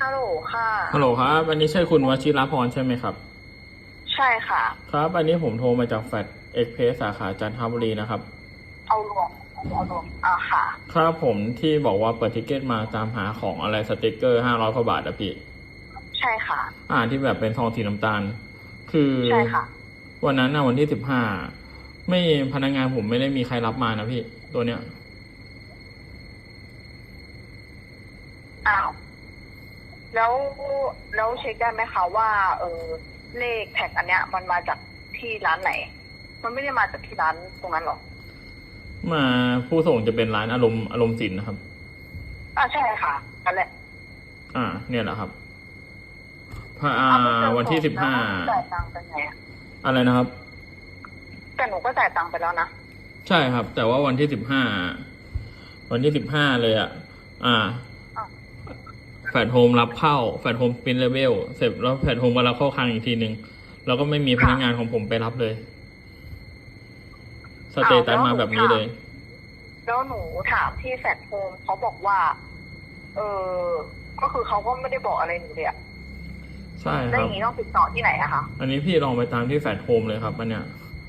ฮัลโหลค่ะ ฮัลโหลครับ อันนี้ใช่คุณวชิรพรใช่ไหมครับ ใช่ค่ะ ครับ อันนี้ผมโทรมาจากแฟดเอ็กเพสสาขาจันทบุรีนะครับ เอารวมเอารวมอ่าค่ะ ครับผมที่บอกว่าเปิดทิเก็ตมาตามหาของอะไรสติกเกอร์ห้าร้อยกว่าบาทอะพี่ ใช่ค่ะ อ่าที่แบบเป็นทองสีน้ำตาล คือใช่ค่ะ วันนั้นนะวันที่สิบห้าไม่พนักงานผมไม่ได้มีใครรับมานะพี่ ตัวเนี้ย อ้าว แล้วแล้วเช็คได้ไหมคะว่า เออเลขแท็กอันเนี้ย มันมาจากที่ร้านไหน มันไม่ได้มาจากที่ร้านตรงนั้นหรอมาผู้ส่งจะเป็นร้านอารมณ์อารมณ์สินนะครับ อ่าใช่ค่ะนั่นแหละ อ่า เนี่ยแหละครับพระอ่าเอาไปเจอวันที่ขสิองบห้าแล้วจ่ายตังค์ไปไงอะอะไรนะครับ แต่หนูก็จ่ายตังค์ไปแล้วนะใช่ครับ แต่ว่าวันที่สิบห้าวันที่สิบห้าเลยอะ อ่า อ้าวแฟดโฮมรับเข้าแฟดโฮมปินเลเวลเสร็จแล้วแฟดโฮมมารับเข้าคลังอีกทีหนึ่งแล้วก็ไม่มีพนักงานของผมไปรับเลย สเตตัสมาแบบนี้เลย แล้วหนูถามที่แฟดโฮมเขาบอกว่า เออก็คือเขาก็ไม่ได้บอกอะไรหนูเลยอะใช่คแล้วอรับย่างนี้ต้องติดต่อที่ไหนอะคะอันนี้พี่ลองไปตามที่แฟดโฮมเลยครับอันเนี้ย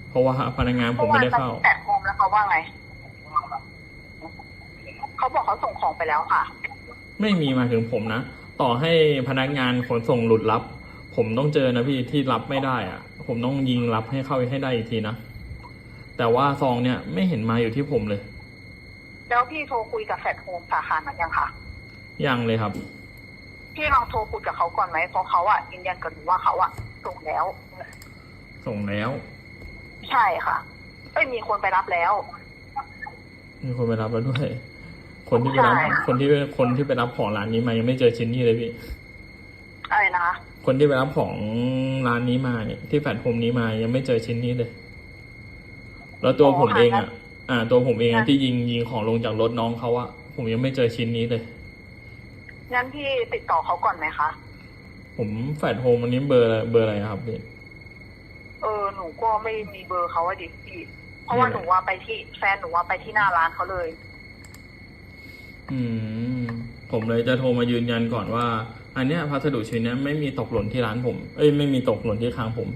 เพราะว่าพนักงานผมไม่ได้เข้ามื่อวานแฟดโฮมแล้วเขาว่าไงเขาบอกเขาส่งของไปแล้วค่ะ ไม่มีมาถึงผมนะ ต่อให้พนักงานขนส่งหลุดรับ ผมต้องเจอนะพี่ที่รับไม่ได้อะผมต้องยิงรับให้เข้าให้ได้อีกทีนะ แต่ว่าซองเนี่ยไม่เห็นมาอยู่ที่ผมเลย แล้วพี่โทรคุยกับแฟดโฮมสาขานั้นยังคะยังเลยครับ พี่ลองโทรคุยกับเขาก่อนไหมเพราะเขาอะยืนยันกับหนูว่าเขาอะส่งแล้ว ส่งแล้ว ใช่ค่ะเอ้ยมีคนไปรับแล้ว มีคนไปรับแล้วด้วย คนที่ไปรับ ใช่ค่ะ คนที่คนที่ไปรับของร้านนี้มายังไม่เจอชิ้นนี้เลยพี่ อะไรนะคะคนที่ไปรับของร้านนี้มาเนี่ยที่แฟลตโฮมนี้มายังไม่เจอชิ้นนี้เลย แล้วตัวผมเองอะ อ่า ตัวผมเองอะที่ยิงยิงของลงจากรถน้องเขาอะผมยังไม่เจอชิ้นนี้เลย งั้นพี่ติดต่อเขาก่อนไหมคะ ผมแฟลตโฮมอันนี้เบอร์เบอร์อะไรครับพี่ เออหนูก็ไม่มีเบอร์เขาอะดิพี่ เพราะว่าไม่หเป็นไรนูว่าไปที่แฟนหนูว่าไปที่หน้าร้านเขาเลย อืมผมเลยจะโทรมายืนยันก่อนว่า อันเนี้ยพัสดุชิ้นเนี้ยไม่มีตกหล่นที่ร้านผม เอ้ยไม่มีตกหล่นที่คางผม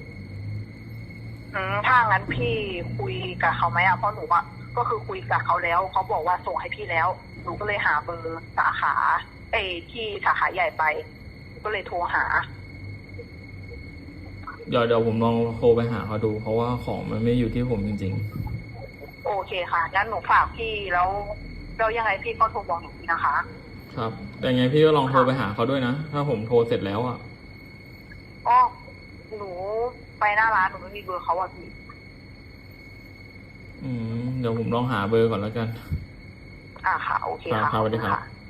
อืมถ้างั้นพี่คุยกับเขาไหมอะเพราะหนูอะก็คือคุยกับเขาแล้ว เขาบอกว่าส่งให้พี่แล้ว หนูก็เลยหาเบอร์สาขา เอยที่สาขาใหญ่ไปหนูก็เลยโทรหา เดี๋ยวเดี๋ยวผมลองโทรไปหาเขาดู เพราะว่าของมันไม่อยู่ที่ผมจริง โอเคค่ะงั้นหนูฝากพี่แล้ว แล้วยังไงพี่ก็โทรบอกหนูทีนะคะๆครับ แต่ไงพี่ก็ลองโทรไปหาเขาด้วยนะ ถ้าผมโทรเสร็จแล้วอะอ๋อหนูไปหน้าร้านหนูไม่มีเบอร์เขาอะพี่ อืม เดี๋ยวผมลองหาเบอร์ก่อนแล้วกัน อ่าค่ะ โอเคครัค่ะบครับสวัสดีครับขอณ